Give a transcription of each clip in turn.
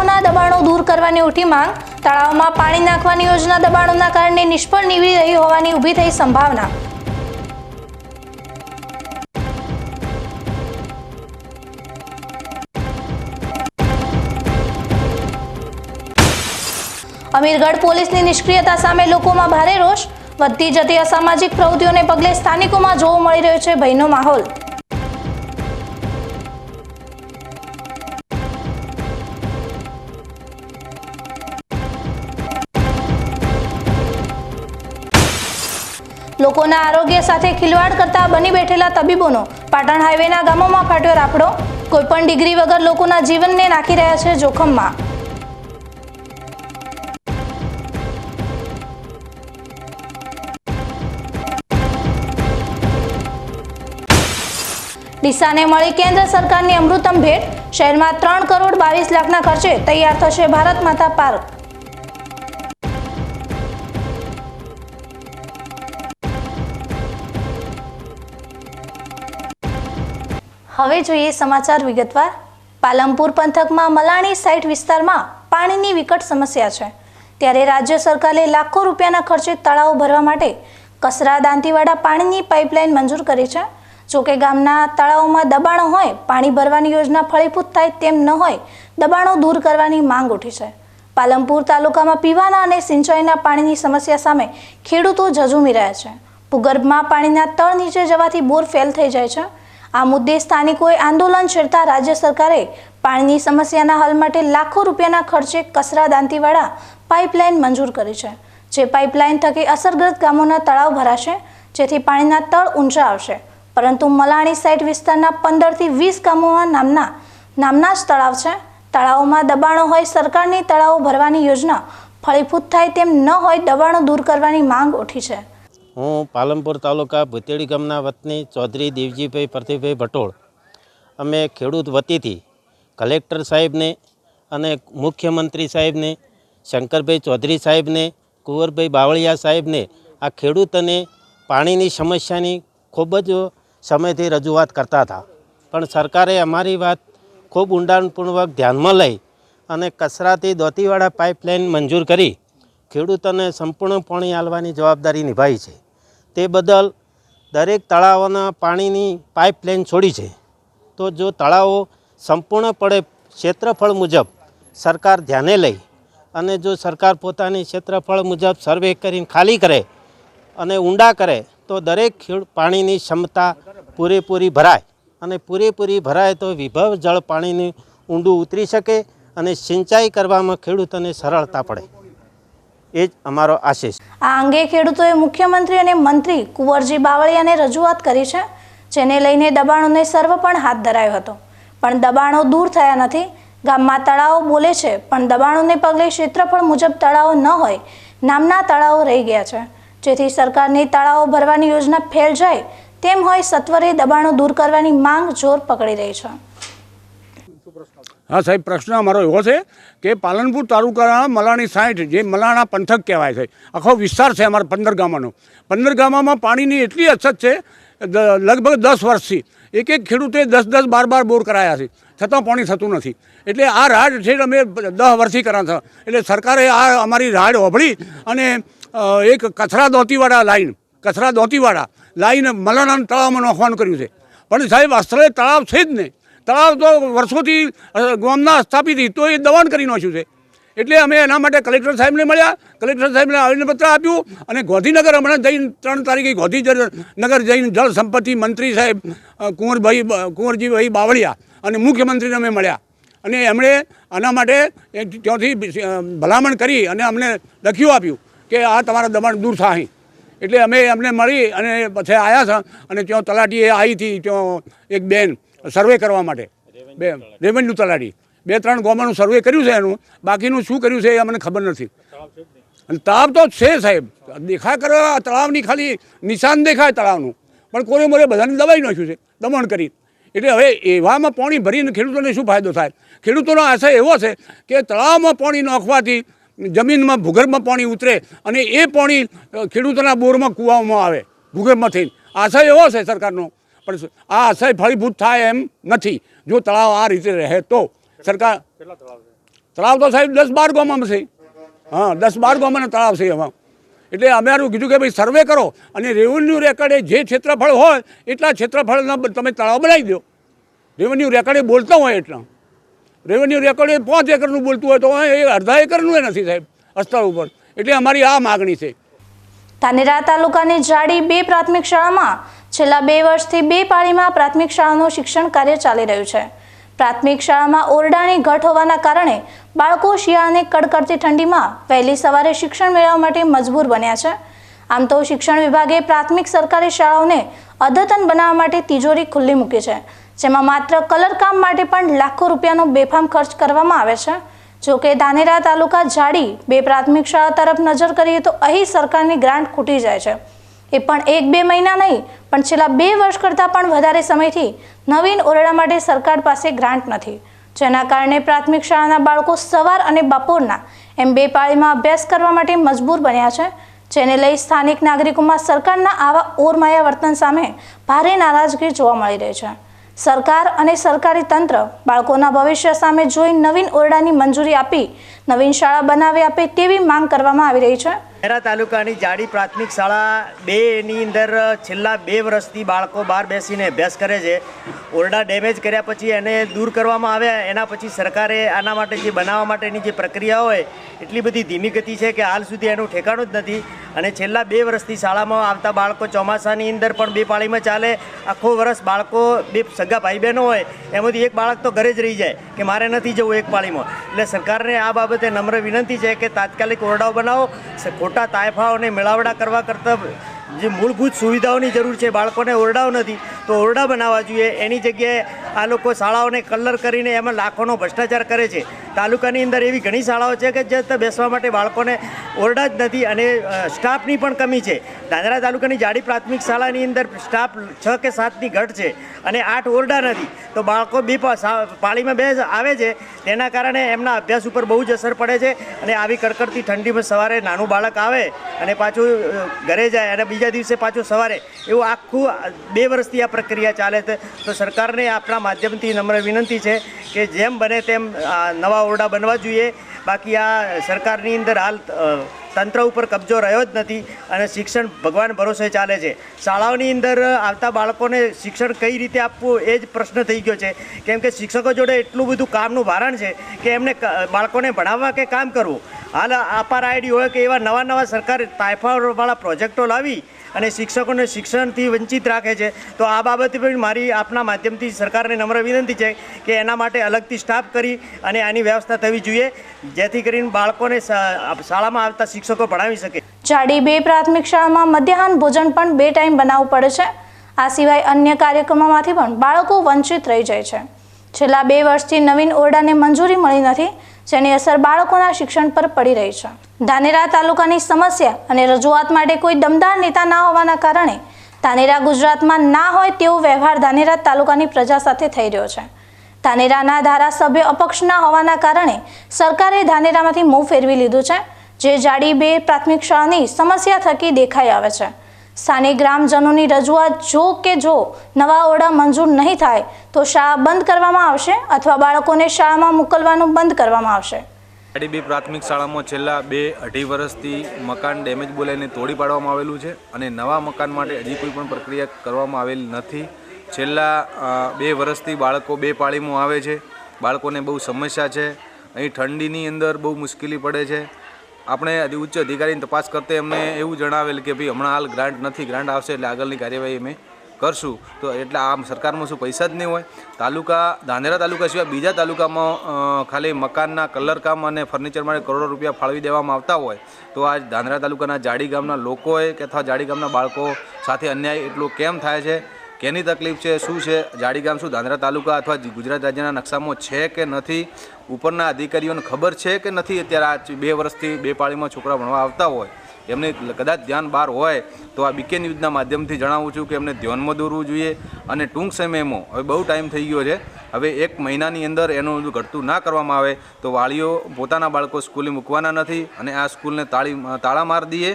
તળાવના દબાણો દૂર કરવાની ઉઠી માંગ, તળાવમાં પાણી નાખવાની યોજના દબાણોના કારણે નિષ્ફળ નીવડી રહી હોવાની ઊભી થઈ સંભાવના. અમીરગઢ પોલીસની નિષ્ક્રિયતા સામે લોકોમાં ભારે રોષ, વધતી જતી અસામાજિક પ્રવૃત્તિઓને પગલે સ્થાનિકોમાં જોવા મળી રહ્યો છે ભયનો માહોલ. લોકોના આરોગ્ય સાથે ખિલવાડ કરતા બની બેઠેલા તબીબોનો પાટણ હાઈવેના ગામોમાં ફાટ્યો રાફડો. કોઈપણ ડિગ્રી વગર લોકોના જીવનને નાખી રહ્યા છે જોખમમાં. ડીસાને મળી કેન્દ્ર સરકારની અમૃતમ ભેટ. શહેરમાં ત્રણ કરોડ બાવીસ લાખના ખર્ચે તૈયાર થશે ભારત માતા પાર્ક. હવે જોઈએ સમાચાર વિગતવાર. પાલમપુર પંથકમાં મલાણી સાઇટ વિસ્તારમાં પાણીની વિકટ સમસ્યા છે. ત્યારે રાજ્ય સરકારે લાખો રૂપિયાના ખર્ચે તળાવો ભરવા માટે કસરા દાંતીવાડા પાણીની પાઇપલાઇન મંજૂર કરી છે. જોકે ગામના તળાવોમાં દબાણો હોય, પાણી ભરવાની યોજના ફળીભૂત થાય તેમ ન હોય, દબાણો દૂર કરવાની માંગ ઉઠી છે. પાલમપુર તાલુકામાં પીવાના અને સિંચાઈના પાણીની સમસ્યા સામે ખેડૂતો ઝઝૂમી રહ્યા છે. ભૂગર્ભમાં પાણીના તળ નીચે જવાથી બોર ફેલ થઈ જાય છે. આ મુદ્દે સ્થાનિકોએ આંદોલન છેડતા રાજ્ય સરકારે પાણીની સમસ્યાના હલ માટે લાખો રૂપિયાના ખર્ચે કસરા દાંતીવાડા પાઇપલાઇન મંજૂર કરી છે, જે પાઇપલાઇન થકી અસરગ્રસ્ત ગામોના તળાવ ભરાશે, જેથી પાણીના તળ ઊંચા આવશે. પરંતુ મલાણી સાઇટ વિસ્તારના પંદરથી વીસ ગામોમાં નામના નામના જ તળાવ છે. તળાવોમાં દબાણો હોય સરકારની તળાવો ભરવાની યોજના ફળીભૂત થાય તેમ ન હોય દબાણો દૂર કરવાની માંગ ઉઠી છે. હું પાલનપુર તાલુકા ભૂતેડી ગામના વતની ચૌધરી દેવજીભાઈ પ્રતિભાઈ ભટોળ. અમે ખેડૂત વતીથી કલેક્ટર સાહેબને અને મુખ્યમંત્રી સાહેબને, શંકરભાઈ ચૌધરી સાહેબને, કુંવરભાઈ બાવળિયા સાહેબને આ ખેડૂતોને પાણીની સમસ્યાની ખૂબ જ સમયથી રજૂઆત કરતા હતા. પણ સરકારે અમારી વાત ખૂબ ઊંડાણપૂર્વક ધ્યાનમાં લઈ અને કસરાથી દોતીવાડા પાઇપલાઇન મંજૂર કરી ખેડૂતોને સંપૂર્ણ પાણી આલવાની જવાબદારી નિભાવી છે. તે બદલ દરેક તળાવોના પાણીની પાઇપલાઇન છોડી છે. તો જો તળાવો સંપૂર્ણપણે ક્ષેત્રફળ મુજબ સરકાર ધ્યાને લઈ અને જો સરકાર પોતાની ક્ષેત્રફળ મુજબ સર્વે કરીને ખાલી કરે અને ઊંડા કરે, તો દરેક ખેડ પાણીની ક્ષમતા પૂરેપૂરી ભરાય અને પૂરેપૂરી ભરાય તો વિભવ જળ પાણીની ઊંડું ઉતરી શકે અને સિંચાઈ કરવામાં ખેડૂતોને સરળતા પડે. એ જ અમારો આશીષ આ અંગે ખેડૂતોએ મુખ્યમંત્રી અને મંત્રી કુંવરજી બાવળિયાને રજૂઆત કરી છે, જેને લઈને દબાણોને સર્વ પણ હાથ ધરાયો હતો. પણ દબાણો દૂર થયા નથી. ગામમાં તળાવો બોલે છે, પણ દબાણોને પગલે ક્ષેત્રફળ મુજબ તળાવો ન હોય, નામના તળાવો રહી ગયા છે. જેથી સરકારની તળાવો ભરવાની યોજના ફેલ જાય, તેમ હોય સત્વરે દબાણો દૂર કરવાની માંગ જોર પકડી રહી છે. હા, સાહેબ, પ્રશ્ન અમારો એવો છે કે પાલનપુર તાલુકાના મલાણી સાઠ, જે મલાણા પંથક કહેવાય છે, આખો વિસ્તાર છે અમારા પંદર ગામાનો પંદર ગામમાં પાણીની એટલી અછત છે લગભગ દસ વર્ષથી. એક એક ખેડૂતે દસ દસ બાર બાર બોર કરાયા છે, છતાં પાણી થતું નથી. એટલે આ રાડ છે અમે દસ વર્ષથી કરા હતા. એટલે સરકારે આ અમારી રાડ ઓભળી અને એક કચરા દોતીવાળા લાઈન, કચરા દોતીવાળા લાઈન મલાણાના તળાવમાં નાખવાનું કર્યું છે. પણ સાહેબ અસ્થળે તળાવ છે જ નહીં તળાવ તો વર્ષોથી ગામના સ્થાપિત હતી તો એ દબાણ કરી નાખ્યું છે. એટલે અમે એના માટે કલેક્ટર સાહેબને મળ્યા, કલેક્ટર સાહેબને આવેદનપત્ર આપ્યું અને ગોધીનગર હમણાં જઈને ત્રણ તારીખે ગોધીનગર જઈને જળ સંપત્તિ મંત્રી સાહેબ કુંવરભાઈ કુંવરજીભાઈ બાવળિયા અને મુખ્યમંત્રીને અમે મળ્યા. અને એમણે આના માટે ત્યાંથી ભલામણ કરી અને અમને લખ્યું આપ્યું કે આ તમારા દબાણ દૂર થાય. એટલે અમે અમને મળી અને પછી આવ્યા છે અને ત્યાં તલાટીએ આવી હતી ત્યાં એક બેન સર્વે કરવા માટે. બે, રેવન્યુ તલાટી. બે, ત્રણ ગામોનું સર્વે કર્યું છે એનું. બાકીનું શું કર્યું છે એ અમને ખબર નથી. અને તળાવ તો છે સાહેબ. દેખાય કરવા તળાવની ખાલી નિશાન દેખાય તળાવનું. પણ કોરે મોરે બધાને દબાઈ નાખ્યું છે, દમણ કરી. એટલે હવે એવામાં પાણી ભરીને ખેડૂતોને શું ફાયદો થાય? ખેડૂતોનો આશય એવો છે કે તળાવમાં પાણી નાખવાથી જમીનમાં ભૂગર્ભમાં પાણી ઉતરે અને એ પાણી ખેડૂતોના બોરમાં કૂવામાં આવે, ભૂગર્ભમાં થઈને. આશય એવો છે સરકારનો પણ આ અસર ફળીભૂત થાય એમ નથી. જો તળાવ આ રીતે રહે તો. સરકાર તળાવ તો સાહેબ દસ બાર ગામમાં છે. હા દસ બાર ગામમાં તળાવ છે એમાં. એટલે અમે આનું કીધું કે ભાઈ સર્વે કરો અને રેવન્યુ રેકર્ડે જે ક્ષેત્રફળ હોય એટલા ક્ષેત્રફળના તમે તળાવ બનાવી દો. રેવન્યુ રેકર્ડે બોલતા હોય એટલા. રેવન્યુ રેકર્ડે પાંચ એકરનું બોલતું હોય તો એ અડધા એકરનું એ નથી સાહેબ અસ્તર ઉપર. એટલે અમારી આ માગણી છે. ધાનેરા તાલુકાની જાડી બે પ્રાથમિક શાળામાં છેલ્લા બે વર્ષથી બે પાળીમાં પ્રાથમિક શાળાનું શિક્ષણ કાર્ય ચાલી રહ્યું છે. પ્રાથમિક શાળામાં ઓરડાની ઘટ હોવાના કારણે બાળકો શિયાળાની કડકડતી ઠંડીમાં વહેલી સવારે શિક્ષણ મેળવવા માટે મજબૂર બન્યા છે. આમ તો શિક્ષણ વિભાગે પ્રાથમિક સરકારી શાળાઓને અદ્યતન બનાવવા માટે તિજોરી ખુલ્લી મૂકી છે, જેમાં માત્ર કલરકામ માટે પણ લાખો રૂપિયાનો બેફામ ખર્ચ કરવામાં આવે છે. જો કે ધાનેરા તાલુકા જાડી બે પ્રાથમિક શાળા તરફ નજર કરીએ તો અહીં સરકારની ગ્રાન્ટ ખૂટી જાય છે. એ પણ એક બે મહિના નહીં પણ છેલ્લા બે વર્ષ કરતાં પણ વધારે સમયથી નવીન ઓરડા માટે સરકાર પાસે ગ્રાન્ટ નથી. જેના કારણે પ્રાથમિક શાળાના બાળકો સવાર અને બપોરના એમ બે પાળીમાં અભ્યાસ કરવા માટે મજબૂર બન્યા છે, જેને લઈ સ્થાનિક નાગરિકોમાં સરકારના આવા ઓરમાયા વર્તન સામે ભારે નારાજગી જોવા મળી રહી છે. સરકાર અને સરકારી તંત્ર બાળકોના ભવિષ્ય સામે જોઈ નવીન ઓરડાની મંજૂરી આપી નવીન શાળા બનાવી આપે તેવી માંગ કરવામાં આવી રહી છે. ખેરા તાલુકાની જાડી પ્રાથમિક શાળા બે એની અંદર છેલ્લા બે વર્ષથી બાળકો બહાર બેસીને અભ્યાસ કરે છે. ઓરડા ડેમેજ કર્યા પછી એને દૂર કરવામાં આવ્યા. એના પછી સરકારે આના માટે જે બનાવવા માટેની જે પ્રક્રિયા હોય, એટલી બધી ધીમી ગતિ છે કે હાલ સુધી એનું ઠેકાણું જ નથી. અને છેલ્લા બે વર્ષથી શાળામાં આવતા બાળકો ચોમાસાની અંદર પણ બે પાળીમાં ચાલે. આખો વર્ષ બાળકો બે સગા ભાઈ બહેનો હોય, એમાંથી એક બાળક તો ઘરે જ રહી જાય, કે મારે નથી જવું એક પાળીમાં. એટલે સરકારને આ બાબતે નમ્ર વિનંતી છે કે તાત્કાલિક ઓરડાઓ બનાવો ખોટા તાયફાઓને મેળાવડા કરવા કરતાં જે મૂળભૂત સુવિધાઓની જરૂર છે, બાળકોને ઓરડાઓ નથી, તો ઓરડા બનાવવા જોઈએ. એની જગ્યાએ આ લોકો શાળાઓને કલર કરીને એમાં લાખોનો ભ્રષ્ટાચાર કરે છે. તાલુકાની અંદર એવી ઘણી શાળાઓ છે કે જે બેસવા માટે બાળકોને ઓરડા જ નથી અને સ્ટાફની પણ કમી છે. દાદરા તાલુકાની જાડી પ્રાથમિક શાળાની અંદર સ્ટાફ છ કે સાતની ઘટ છે અને આઠ ઓરડા નથી. તો બાળકો બી પાળીમાં બે આવે છે. તેના કારણે એમના અભ્યાસ ઉપર બહુ જ અસર પડે છે અને આવી કડકડતી ઠંડીમાં સવારે નાનું બાળક આવે અને પાછું ઘરે જાય અને બીજા દિવસે પાછું સવારે. એવું આખું બે વર્ષથી આ પ્રક્રિયા ચાલે છે. તો સરકારને આપણા માધ્યમથી નમ્ર વિનંતી છે કે જેમ બને તેમ નવા ઓરડા બનવા જોઈએ. બાકી આ સરકારની અંદર હાલ તંત્ર ઉપર કબજો રહ્યો જ નથી અને શિક્ષણ ભગવાન ભરોસે ચાલે છે. શાળાઓની અંદર આવતા બાળકોને શિક્ષણ કઈ રીતે આપવું એ જ પ્રશ્ન થઈ ગયો છે. કેમ કે શિક્ષકો જોડે એટલું બધું કામનું ભારણ છે કે એમને બાળકોને ભણાવવા કે કામ કરવું. હાલ અપાર આઈડી હોય કે એવા નવા નવા સરકાર તાયફાવાળા પ્રોજેક્ટો લાવી અને શિક્ષકોને શિક્ષણથી વંચિત રાખે છે. તો આ બાબતે પણ મારી આપના માધ્યમથી સરકારને નમ્ર વિનંતી છે કે એના માટે અલગથી સ્ટાફ કરી અને આની વ્યવસ્થા થવી જોઈએ, જેથી કરીને બાળકોને શાળામાં આવતા શિક્ષકો ભણાવી શકે. ચાડી બે પ્રાથમિક શાળામાં મધ્યાહન ભોજન પણ બે ટાઈમ બનાવવું પડે છે. આ સિવાય અન્ય કાર્યક્રમોમાંથી પણ બાળકો વંચિત રહી જાય છે. છેલ્લા બે વર્ષથી નવીન ઓરડાને મંજૂરી મળી નથી. જેની અસર બાળકોના શિક્ષણ પર પડી રહી છે. ધાનેરા તાલુકાની સમસ્યા અને રજૂઆત માટે કોઈ દમદાર નેતા ના હોવાના કારણે ધાનેરા ગુજરાતમાં ના હોય તેવો વ્યવહાર ધાનેરા તાલુકાની પ્રજા સાથે થઈ રહ્યો છે. ધાનેરાના ધારાસભ્ય અપક્ષ ના હોવાના કારણે સરકારે ધાનેરામાંથી મોં ફેરવી લીધું છે, જે જાડી બે પ્રાથમિક શાળાની સમસ્યા થકી દેખાઈ આવે છે. સ્થાનિક ગ્રામજનોની રજૂઆત, જો કે જો નવા ઓરડા મંજૂર નહીં થાય, તો શાળા બંધ કરવામાં આવશે અથવા બાળકોને શાળામાં મોકલવાનું બંધ કરવામાં આવશે. આડીબી પ્રાથમિક શાળામાં છેલ્લા બે અઢી વર્ષથી મકાન ડેમેજ બોલાઈને તોડી પાડવામાં આવેલું છે અને નવા મકાન માટે હજી કોઈ પણ પ્રક્રિયા કરવામાં આવેલ નથી. છેલ્લા બે વર્ષથી બાળકો બે પાળીમાં આવે છે. બાળકોને બહુ સમસ્યા છે. અહીં ઠંડીની અંદર બહુ મુશ્કેલી પડે છે. આપણે ઉચ્ચ અધિકારીની તપાસ કરતે એમને એવું જણાવેલ કે ભાઈ હમણાં હાલ ગ્રાન્ટ નથી, ગ્રાન્ટ આવશે એટલે આગળની કાર્યવાહી અમે કરશું. તો એટલે આમ સરકારમાં શું પૈસા જ નહીં હોય. તાલુકા, ધાનેરા તાલુકા સિવાય બીજા તાલુકામાં ખાલી મકાનના કલરકામ અને ફર્નિચર માટે કરોડો રૂપિયા ફાળવી દેવામાં આવતા હોય, તો આ ધાનેરા તાલુકાના જાડી ગામના લોકોએ કે અથવા જાડી ગામના બાળકો સાથે અન્યાય એટલો કેમ થાય છે? કેની તકલીફ છે, શું છે, જાડી ગામ શું ધાનેરા તાલુકા અથવા ગુજરાત રાજ્યના નકશામાં છે કે નથી? ઉપરના અધિકારીઓને ખબર છે કે નથી? અત્યારે આ બે વર્ષથી બે પાળીમાં છોકરા ભણવા આવતા હોય. એમને કદાચ ધ્યાન બહાર હોય તો આ બીકે ન્યૂઝના માધ્યમથી જણાવું છું કે એમને ધ્યાનમાં દોરવું જોઈએ અને ટૂંક સમયમાં, હવે બહુ ટાઈમ થઈ ગયો છે, હવે એક મહિનાની અંદર એનું ઘટતું ના કરવામાં આવે તો વાળીઓ પોતાના બાળકો સ્કૂલે મૂકવાના નથી અને આ સ્કૂલને તાળી, તાળા માર દઈએ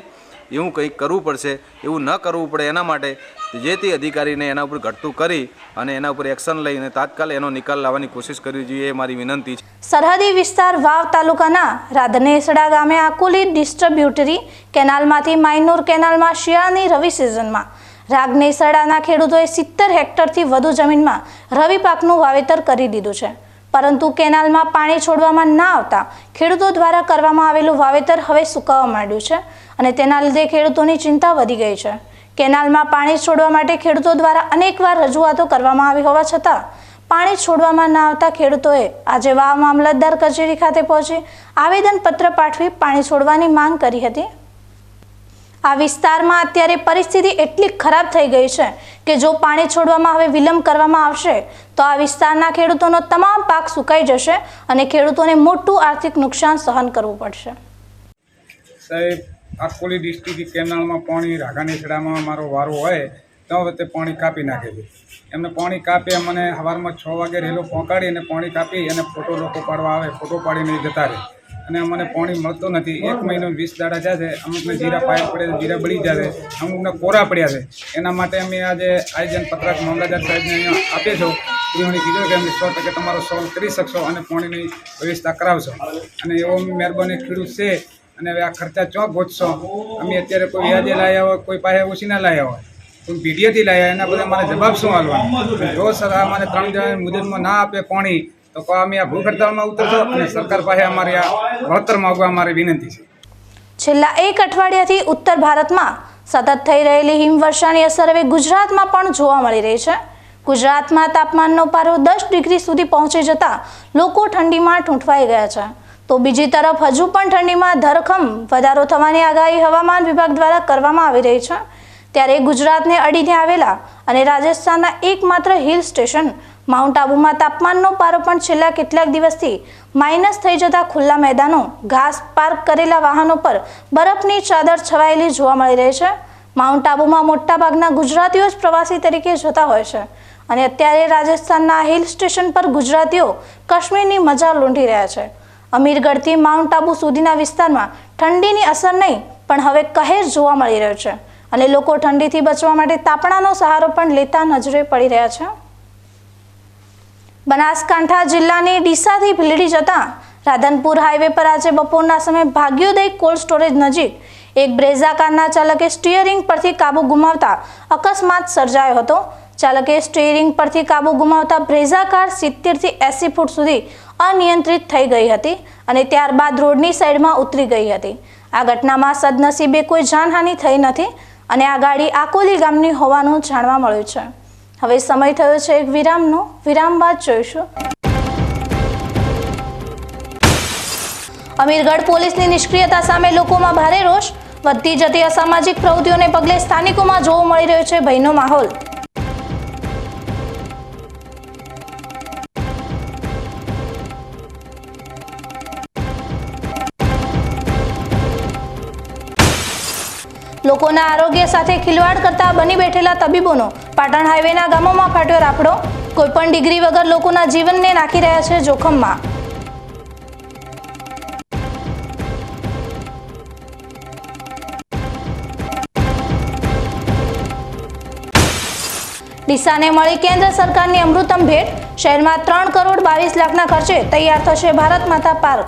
એવું કંઈક કરવું પડશે, એવું ન કરવું પડે એના માટે જે અધિકારીને એના ઉપર ઘટતું કરી અને એના ઉપર એક્શન લઈને તાત્કાલ એનો નિકાલ લાવવાની કોશિશ કરવી જોઈએ એ મારી વિનંતી છે. સરહદી વિસ્તાર વાવ તાલુકાના રાધનેસડા ગામે આકુલી ડિસ્ટ્રીબ્યુટરી કેનાલમાંથી માઇનોર કેનાલમાં શિયાળાની રવિ સિઝનમાં રાગનેસડાના ખેડૂતોએ સિત્તેર હેક્ટરથી વધુ જમીનમાં રવિ પાકનું વાવેતર કરી દીધું છે. પરંતુ કેનાલમાં પાણી છોડવામાં ના આવતા ખેડૂતો દ્વારા કરવામાં આવેલું વાવેતર હવે સુકાવા માંડ્યું છે અને તેના લીધે ખેડૂતોની ચિંતા વધી ગઈ છે. કેનાલમાં પાણી છોડવા માટે ખેડૂતો દ્વારા અનેકવાર રજૂઆતો કરવામાં આવી હોવા છતાં પાણી છોડવામાં ના આવતા ખેડૂતોએ આજે વાવ મામલતદાર કચેરી ખાતે પહોંચી આવેદનપત્ર પાઠવી પાણી છોડવાની માંગ કરી હતી. આ વિસ્તારમાં અત્યારે પરિસ્થિતિ એટલી ખરાબ થઈ ગઈ છે કે જો પાણી છોડવામાં હવે વિલંબ કરવામાં આવશે, તો આ વિસ્તારના ખેડૂતોનો તમામ પાક સુકાઈ જશે અને ખેડૂતોને મોટું આર્થિક નુકસાન સહન કરવું પડશે. સાહેબ આકોલી ડિસ્ટ્રિક્ટ કેનાલમાં પાણી રાઘાનેસડામાં મારો વારો હોય, તો હવે તે પાણી કાપી નાખે છે. એમને પાણી કાપી, મને સવારમાં છ વાગે રેલો પહોંચાડી અને પાણી કાપી અને ફોટો લોકો પાડવા આવે, ફોટો પાડીને જતા રહે. અને અમને પાણી મળતું નથી. એક મહિનો વીસ દાડા જાય છે. અમુકને જીરા પાયા પડે જીરા બળી જાય છે. અમુકને કોરા પડ્યા છે. એના માટે અમે આજે આયોજન પત્રક મામલતદાર સાહેબને અહીંયા આપીએ છો એમણે કીધું કે અમે સો ટકા તમારો સોલ્વ કરી શકશો અને પાણીની વ્યવસ્થા કરાવશો. અને એવો મહેરબાની ખેડૂત છે અને હવે આ ખર્ચા ચોક ગોતશો. અમે અત્યારે કોઈ વ્યાજે લાવ્યા હોય, કોઈ પાસે ઓછી ના લાવ્યા હોય. કોઈ પીડીએથી લાવ્યા એના બધા મારે જવાબ શું હાલવાનો જો સર આ મને ત્રણ જણા મુદતમાં ના આપે પાણી તો અમે આ ભૂખ હડતાલમાં ઉતરશો અને સરકાર પાસે અમારી આ વળતર માંગવા અમારી વિનંતી છે. છેલ્લા એક અઠવાડિયાથી ઉત્તર ભારતમાં સતત થઈ રહેલી હિમવર્ષાની અસર હવે ગુજરાતમાં પણ જોવા મળી રહી છે. ગુજરાતમાં તાપમાનનો પારો દસ ડિગ્રી સુધી પહોંચી જતા લોકો ઠંડીમાં ઠૂંઠવાઈ ગયા છે. તો બીજી તરફ હજુ પણ ઠંડીમાં ધરખમ વધારો થવાની આગાહી હવામાન વિભાગ દ્વારા કરવામાં આવી રહી છે. ત્યારે ગુજરાતને અડીને આવેલા અને રાજસ્થાનના એકમાત્ર હિલ સ્ટેશન માઉન્ટ આબુમાં તાપમાનનો પારો પણ છેલ્લા કેટલાક દિવસથી માઇનસ થઈ જતા ખુલ્લા મેદાનો, ઘાસ પાર્ક કરેલા વાહનો પર બરફની ચાદર છવાયેલી જોવા મળી રહી છે. માઉન્ટ આબુમાં મોટાભાગના ગુજરાતીઓ જ પ્રવાસી તરીકે જતા હોય છે અને અત્યારે રાજસ્થાનના હિલ સ્ટેશન પર ગુજરાતીઓ કાશ્મીરની મજા લૂંટી રહ્યા છે. અમીરગઢથી માઉન્ટ આબુ સુધીના વિસ્તારમાં ઠંડીની અસર નહીં, પણ હવે કહેર જોવા મળી રહ્યો છે અને લોકો ઠંડીથી બચવા માટે તાપણાનો સહારો પણ લેતા નજરે પડી રહ્યા છે. બનાસકાંઠા જિલ્લાની ડીસાથી ભીલડી જતા રાધનપુર હાઈવે પર આજે બપોરના સમયે ભાગ્યોદય કોલ્ડ સ્ટોરેજ નજીક એક બ્રેઝા કારના ચાલકે સ્ટીયરિંગ પરથી કાબુ ગુમાવતા અકસ્માત સર્જાયો હતો. ચાલકે સ્ટીયરિંગ પરથી કાબુ ગુમાવતા બ્રેઝા કાર સિત્તેરથી એંસી ફૂટ સુધી અનિયંત્રિત થઈ ગઈ હતી અને ત્યારબાદ રોડની સાઈડમાં ઉતરી ગઈ હતી. આ ઘટનામાં સદનસીબે કોઈ જાનહાનિ થઈ નથી અને આ ગાડી આકોલી ગામની હોવાનું જાણવા મળ્યું છે. હવે સમય થયો છે એક વિરામનો. વિરામ બાદ જોઈશું. અમીરગઢ પોલીસની નિષ્ક્રિયતા સામે લોકોમાં ભારે રોષ. વધતી જતી અસામાજિક પ્રવૃત્તિઓને પગલે સ્થાનિકોમાં જોવા મળી રહ્યો છે ભયનો માહોલ. લોકોના આરોગ્ય સાથે ખિલવાડ કરતા બની બેઠેલા તબીબોનો પાટણ હાઈવેના ગામોમાં ફાટ્યો રાફડો. કોઈપણ ડિગ્રી વગર લોકોના જીવનને નાખી રહ્યા છે જોખમમાં. ડીસાને મળી કેન્દ્ર સરકારની અમૃતમ ભેટ. શહેરમાં ત્રણ કરોડ બાવીસ લાખના ખર્ચે તૈયાર થશે ભારત માતા પાર્ક.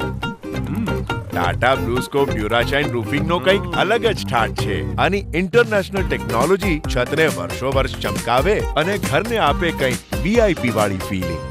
ટાટા બ્લુસ્કોપ ડ્યુરાશાઇન રૂફિંગનો કંઈક અલગ જ ઠાટ છે. આની ઇન્ટરનેશનલ ટેકનોલોજી છતને વર્ષો વર્ષ ચમકાવે અને ઘરને આપે કંઈક વીઆઈપી વાળી ફીલિંગ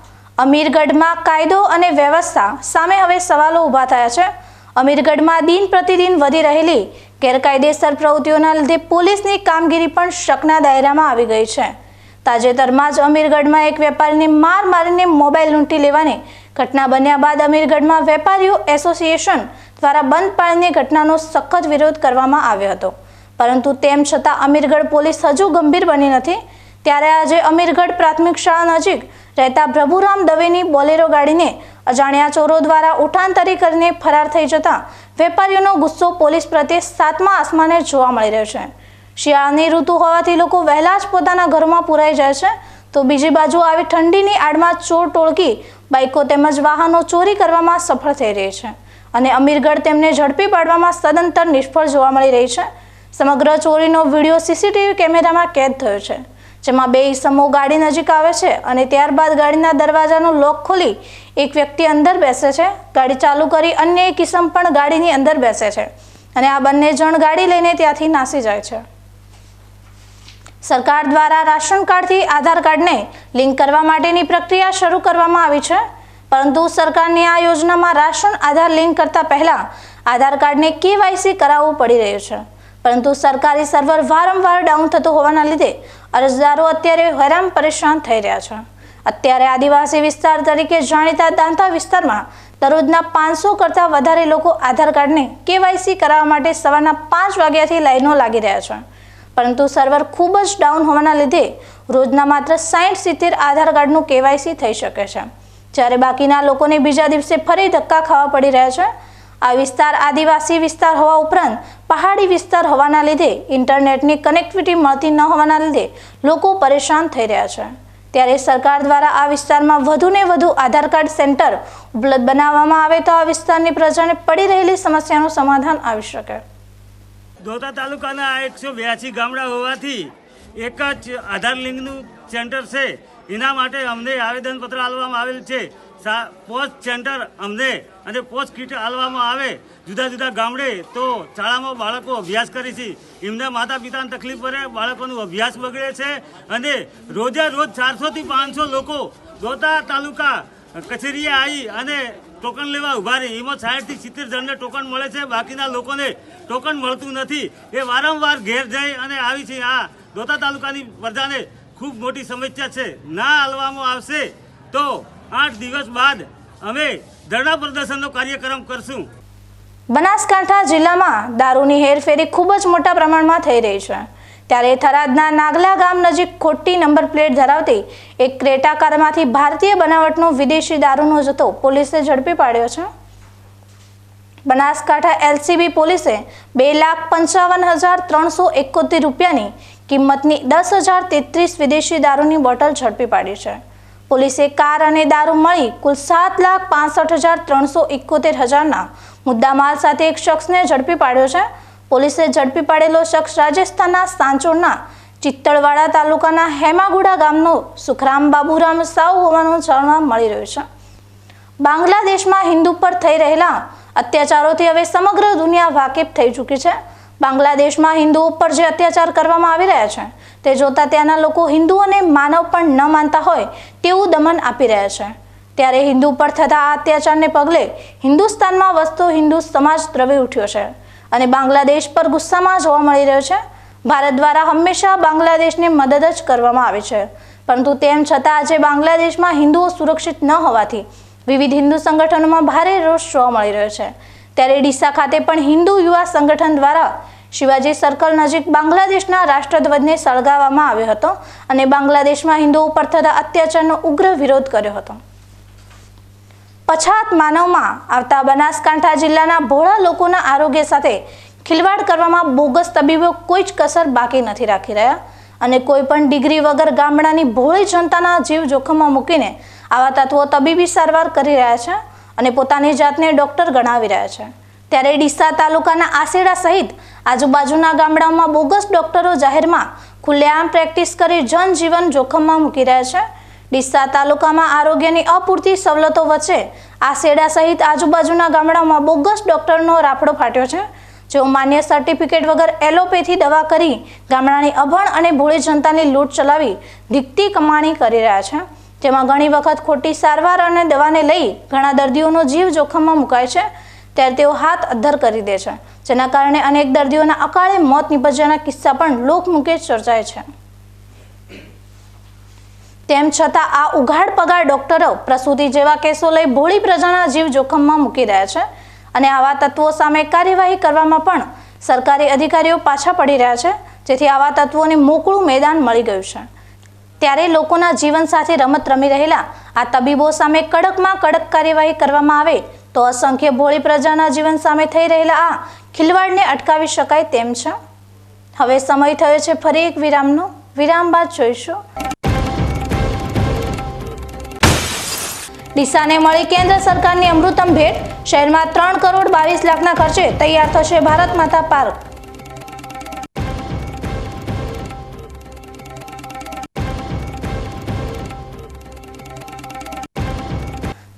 અમીરગઢમાં કાયદો અને વ્યવસ્થા સામે હવે સવાલો ઊભા થયા છે. અમીરગઢમાં દિન પ્રતિદિન વધી રહેલી ગેરકાયદેસર પ્રવૃત્તિઓના લીધે પોલીસની કામગીરી પણ શકના દાયરામાં આવી ગઈ છે. તાજેતરમાં જ અમીરગઢમાં એક વેપારીને માર મારીને મોબાઈલ લૂંટી લેવાની ઘટના બન્યા બાદ અમીરગઢમાં વેપારીઓ એસોસિએશન દ્વારા બંધ પાળીની ઘટનાનો સખત વિરોધ કરવામાં આવ્યો હતો. પરંતુ તેમ છતાં અમીરગઢ પોલીસ હજુ ગંભીર બની નથી. ત્યારે આજે અમીરગઢ પ્રાથમિક શાળા નજીક રહેતા પ્રભુરામ દવેની બોલેરો ગાડીને અજાણ્યા ચોરો દ્વારા ઉઠાંતરી કરીને ફરાર થઈ જતા વેપારીઓનો ગુસ્સો પોલીસ પ્રત્યે સાતમા આસમાને જોવા મળી રહ્યો છે. શિયાળાની ઋતુ હોવાથી લોકો વહેલા જ પોતાના ઘરમાં પુરાઈ જાય છે. તો બીજી બાજુ આવી ઠંડીની આડમાં ચોર ટોળકી, બાઇકો તેમજ વાહનો ચોરી કરવામાં સફળ થઈ રહી છે અને અમીરગઢ તેમને ઝડપી પાડવામાં સદંતર નિષ્ફળ જોવા મળી રહી છે. સમગ્ર ચોરીનો વીડિયો સીસીટીવી કેમેરામાં કેદ થયો છે. જેમાં બે ઈસમો ગાડી નજીક આવે છે અને ત્યારબાદ ગાડીના દરવાજાનો લોક ખોલી એક વ્યક્તિ અંદર બેસે છે. ગાડી ચાલુ કરી અન્ય એક ઈસમ પણ ગાડીની અંદર બેસે છે અને આ બંને જણ ગાડી લઈને ત્યાંથી નાસી જાય છે. સરકાર દ્વારા રાશન કાર્ડથી આધાર કાર્ડને લિંક કરવા માટેની પ્રક્રિયા શરૂ કરવામાં આવી છે. પરંતુ સરકારની આ યોજનામાં રાશન, આધાર લિંક કરતા પહેલા આધાર કાર્ડને કેવાયસી કરાવવું પડી રહ્યું છે. પરંતુ સરકારી સર્વર વારંવાર ડાઉન થતું હોવાના લીધે અરજદારો અત્યારે હેરાન પરેશાન થઈ રહ્યા છે. અત્યારે આદિવાસી વિસ્તાર તરીકે જાણીતા દાંતા વિસ્તારમાં દરરોજના પાંચસો કરતાં વધારે લોકો આધાર કાર્ડને કેવાયસી કરાવવા માટે સવારના પાંચ વાગ્યાથી લાઈનો લાગી રહ્યા છે. પરંતુ સર્વર ખૂબ જ ડાઉન હોવાના લીધે રોજના માત્ર સાઠ સિત્તેર આધાર કાર્ડનું કેવાયસી થઈ શકે છે. જ્યારે બાકીના લોકોને બીજા દિવસે ફરી ધક્કા ખાવા પડી રહ્યા છે આ વિસ્તાર આદિવાસી વિસ્તાર હોવા ઉપરાંત પહાડી વિસ્તાર હોવાના લીધે ઇન્ટરનેટની કનેક્ટિવિટી મળતી ન હોવાના લીધે લોકો પરેશાન થઈ રહ્યા છે. ત્યારે સરકાર દ્વારા આ વિસ્તારમાં વધુને વધુ આધાર કાર્ડ સેન્ટર ઉપલબ્ધ બનાવવામાં આવે તો આ વિસ્તારની પ્રજાને પડી રહેલી સમસ્યાનું સમાધાન આવી શકે. ધોતા તાલુકાના એકસો બ્યાસી ગામડા હોવાથી એક જ આધાર લિંકનું સેન્ટર છે. એના માટે અમને આવેદનપત્ર આપવામાં આવેલ છે. પોસ્ટ સેન્ટર અમને અને પોસ્ટ કીટ આપવામાં આવે, જુદા જુદા ગામડે, તો શાળામાં બાળકો અભ્યાસ કરે છે. એમના માતા પિતાને તકલીફ પડે, બાળકોનો અભ્યાસ બગડે છે અને રોજે રોજ ચારસોથી પાંચસો લોકો દોતા તાલુકા કચેરીએ આવી અને ટોકન લેવા ઊભા રહે. એમાં સાઠથી સિત્તેર જણને ટોકન મળે છે. બાકીના લોકોને ટોકન મળતું નથી. એ વારંવાર ઘેર જઈ અને આવી છે. આ દોતા તાલુકાની પ્રજાને ખૂબ મોટી સમસ્યા છે. ના હલવામાં આવશે તો આઠ દિવસ બાદ અમે ધરણા પ્રદર્શનનો કાર્યક્રમ કરશું. બનાસકાંઠા જિલ્લામાં દારૂની હેરફેરી ખૂબ જ મોટા પ્રમાણમાં થઈ રહી છે. ત્યારે થરાદના નાગલા ગામ નજીક ખોટી નંબર પ્લેટ ધરાવતી એક ક્રેટા કારમાંથી ભારતીય બનાવટનો વિદેશી દારૂનો જથ્થો પોલીસે ઝડપી પાડ્યો છે. બનાસકાંઠા એલસીબી પોલીસે બે લાખ પંચાવન હજાર ત્રણસો એકોતેર રૂપિયાની કિંમતની દસ હજાર તેત્રીસ વિદેશી દારૂની બોટલ ઝડપી પાડી છે. પોલીસે કાર અને દારૂ મળી કુલ સાત લાખ પાસઠ હજાર ત્રણસો એકોતેર હજારના મુદ્દામાલ સાથે એક શખ્સને ઝડપી પાડ્યો છે. પોલીસે ઝડપી પાડેલો શખ્સ રાજસ્થાનના સાંચોરના ચિત્તળવાડા તાલુકાના હેમાગુડા ગામનો સુખરામ બાબુરામ સાવ હોવાનું જાણવા મળી રહ્યું છે. બાંગ્લાદેશમાં હિન્દુ પર થઈ રહેલા અત્યાચારોથી હવે સમગ્ર દુનિયા વાકેફ થઈ ચૂકી છે. બાંગ્લાદેશમાં હિન્દુઓ પર જે અત્યાચાર કરવામાં આવી રહ્યા છે તે જોતા ત્યાંના લોકો હિન્દુઓને માનવ પણ ન માનતા હોય તેવું દમન આપી રહ્યા છે. ત્યારે હિન્દુ પર થતા આ અત્યાચારને પગલે હિન્દુસ્તાનમાં વસતો હિન્દુ સમાજ દ્રવી ઉઠ્યો છે અને બાંગ્લાદેશ પર ગુસ્સામાં જોવા મળી રહ્યો છે. ભારત દ્વારા હંમેશા બાંગ્લાદેશને મદદ જ કરવામાં આવે છે. પરંતુ તેમ છતાં આજે બાંગ્લાદેશમાં હિન્દુઓ સુરક્ષિત ન હોવાથી વિવિધ હિન્દુ સંગઠનોમાં ભારે રોષ જોવા મળી રહ્યો છે. ત્યારે ડીસા ખાતે પણ હિન્દુ યુવા સંગઠન દ્વારા શિવાજી સર્કલ નજીક બાંગ્લાદેશના રાષ્ટ્રધ્વજને સળગાવવામાં આવ્યો હતો અને બાંગ્લાદેશમાં હિન્દુઓ ઉપર થતા અત્યાચારનો ઉગ્ર વિરોધ કર્યો હતો. પછાત માનવમાં આવતા બનાસકાંઠા જિલ્લાના ભોળા લોકોના આરોગ્ય સાથે ખિલવાડ કરવામાં બોગસ તબીબો કોઈ જ કસર બાકી નથી રાખી રહ્યા અને કોઈ પણ ડિગ્રી વગર ગામડાની ભોળી જનતાના જીવ જોખમમાં મૂકીને આવા તત્વો તબીબી સારવાર કરી રહ્યા છે અને પોતાની જાતને ડોક્ટર ગણાવી રહ્યા છે. ત્યારે ડીસા તાલુકાના આસેડા સહિત આજુબાજુના ગામડાઓમાં બોગસ ડોક્ટરો જાહેરમાં ખુલ્લેઆમ પ્રેક્ટિસ કરી જનજીવન જોખમમાં મૂકી રહ્યા છે. ડીસા તાલુકામાં આરોગ્યની અપૂરતી સવલતો વચ્ચે આસેડા સહિત આજુબાજુના ગામડાઓમાં બોગસ ડોક્ટરનો રાફડો ફાટ્યો છે. જેઓ માન્ય સર્ટિફિકેટ વગર એલોપેથી દવા કરી ગામડાની અભણ અને ભોળી જનતાની લૂંટ ચલાવી દીકતી કમાણી કરી રહ્યા છે. જેમાં ઘણી વખત ખોટી સારવાર અને દવાને લઈ ઘણા દર્દીઓનો જીવ જોખમમાં મુકાય છે. ત્યારે તેઓ હાથ અદ્ધર કરી દે છે, જેના કારણે અનેક દર્દીઓના અકાળે મોત નિપજ્યાના કિસ્સા પણ લોકમુખે ચર્ચાય છે. તેમ છતાં આ ઉઘાડ પગાર ડોક્ટરો પ્રસૂતિ જેવા કેસો લઈ ભોળી પ્રજાના જીવ જોખમમાં મૂકી રહ્યા છે અને આવા તત્વો સામે કાર્યવાહી કરવામાં પણ સરકારી અધિકારીઓ પાછા પડી રહ્યા છે, જેથી આવા તત્વોને મોકળું મેદાન મળી ગયું છે. ત્યારે લોકોના જીવન સાથે રમત રમી રહેલા આ તબીબો સામે કડકમાં કડક કાર્યવાહી કરવામાં આવે તો અસંખ્ય ભોળી પ્રજાના જીવન સામે થઈ રહેલા આ ખિલવાડને અટકાવી શકાય તેમ છે. હવે સમય થયો છે ફરી એક વિરામનો. વિરામ બાદ જોઈશું. ડીસાને મળી કેન્દ્ર સરકારની અમૃતમ ભેટ. શહેરમાં ત્રણ કરોડ બાવીસ લાખના ખર્ચે તૈયાર થશે ભારત માતા પાર્ક.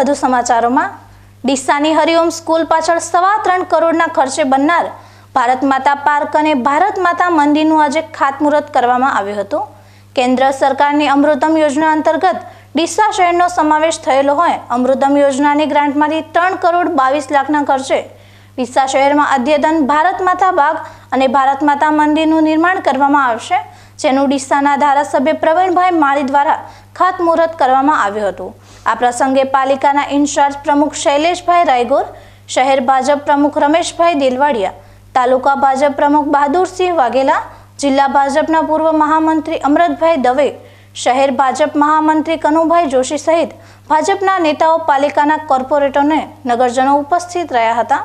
વધુ સમાચારોમાં, ડીસાની હરિઓમ સ્કૂલ પાછળ સવા ત્રણ કરોડના ખર્ચે બનનાર ભારત માતા પાર્ક અને ભારત માતા મંદિરનું આજે ખાતમુહૂર્ત કરવામાં આવ્યું હતું. કેન્દ્ર સરકારની અમૃતમ યોજના અંતર્ગત ડીસા શહેરનો સમાવેશ થયેલો હોય, અમૃતમ યોજનાની ગ્રાન્ટમાંથી ત્રણ કરોડ બાવીસ લાખના ખર્ચે ડીસા શહેરમાં અદ્યતન ભારત માતા બાગ અને ભારત માતા મંદિરનું નિર્માણ કરવામાં આવશે. જેનું ડીસાના ધારાસભ્ય પ્રવીણભાઈ માળી દ્વારા ખાતમુહૂર્ત કરવામાં આવ્યું હતું. આ પ્રસંગે પાલિકાના ઇન્ચાર્જ પ્રમુખ શૈલેષભાઈ રાયગોર, શહેર ભાજપ પ્રમુખ રમેશભાઈ દિલવાડિયા, તાલુકા ભાજપ પ્રમુખ બહાદુરસિંહ વાઘેલા, જિલ્લા ભાજપના પૂર્વ મહામંત્રી અમૃતભાઈ દવે, શહેર ભાજપ મહામંત્રી કનુભાઈ જોશી સહિત ભાજપના નેતાઓ પાલિકાના કોર્પોરેટરને નગરજનો ઉપસ્થિત રહ્યા હતા.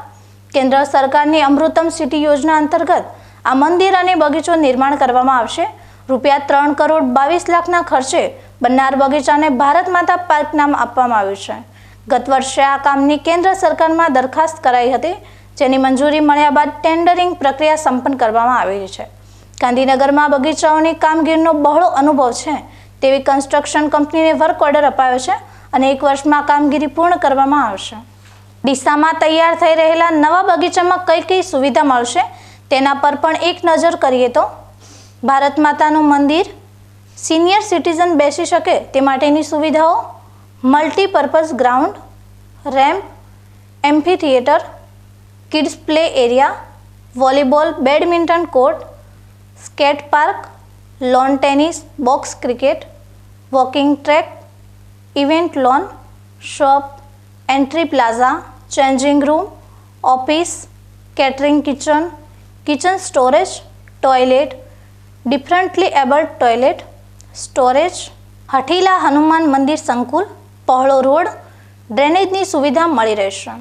કેન્દ્ર સરકારની અમૃતમ સિટી યોજના અંતર્ગત આ મંદિર અને બગીચો નિર્માણ કરવામાં આવશે. રૂપિયા ત્રણ કરોડ બાવીસ લાખના ખર્ચે બન્નાર બગીચાને ભારત માતા પાર્ક નામ આપવામાં આવ્યું છે. ગત વર્ષે આ કામની કેન્દ્ર સરકારમાં દરખાસ્ત કરાઈ હતી, જેની મંજૂરી મળ્યા બાદ ટેન્ડરિંગ પ્રક્રિયા સંપન્ન કરવામાં આવી છે. ગાંધીનગરમાં બગીચાઓની કામગીરીનો બહોળો અનુભવ છે તેવી કન્સ્ટ્રક્શન કંપનીને વર્ક ઓર્ડર અપાયો છે અને એક વર્ષમાં કામગીરી પૂર્ણ કરવામાં આવશે. ડીસામાં તૈયાર થઈ રહેલા નવા બગીચામાં કઈ કઈ સુવિધા મળશે તેના પર પણ એક નજર કરીએ તો ભારત માતાનું મંદિર? સિનિયર સિટીઝન બેસી શકે તે માટેની સુવિધાઓ? Multipurpose ground? Ramp? Amphitheatre? Kids play area? Volleyball, badminton court? Skate park? Lawn tennis? Box cricket? Walking track? Event lawn? Shop? Entry plaza? Changing room? Office? Catering kitchen? Kitchen storage? Toilet? Differently abled toilet storage Hathila Hanuman Mandir સંકુલ, પહોળો road ડ્રેનેજની સુવિધા મળી રહેશે.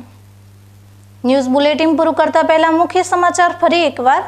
News bulletin પૂરું કરતા પહેલાં મુખ્ય સમાચાર ફરી એકવાર.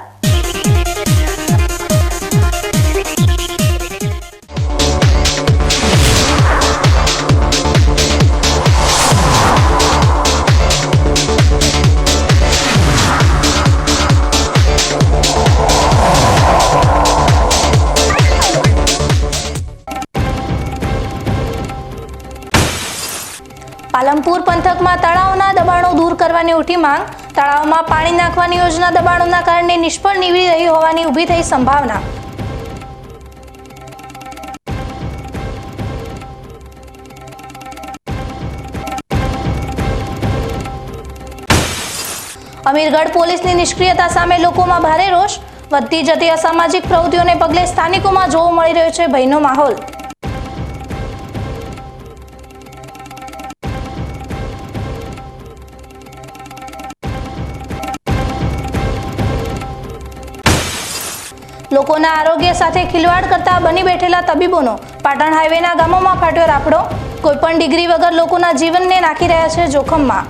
કરવાની ઉઠી માંગ, તળાવમાં પાણી નાખવાની યોજના દબાણોના કારણે નિષ્ફળ નીવડી રહી હોવાની ઊભી થઈ સંભાવના. અમીરગઢ પોલીસની નિષ્ક્રિયતા સામે લોકોમાં ભારે રોષ. વધતી જતી અસામાજિક પ્રવૃત્તિઓને પગલે સ્થાનિકોમાં જોવા મળી રહ્યો છે ભયનો માહોલ. લોકોના આરોગ્ય સાથે ખિલવાડ કરતા બની બેઠેલા તબીબોનો પાટણ હાઈવેના ગામોમાં ફાટ્યો રાફડો. કોઈપણ ડિગ્રી વગર લોકોના જીવનને નાખી રહ્યા છે જોખમમાં.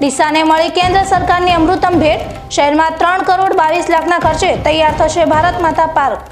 ડીસાને મળી કેન્દ્ર સરકારની અમૃતમ ભેટ. શહેરમાં ત્રણ કરોડ બાવીસ લાખના ખર્ચે તૈયાર થશે ભારત માતા પાર્ક.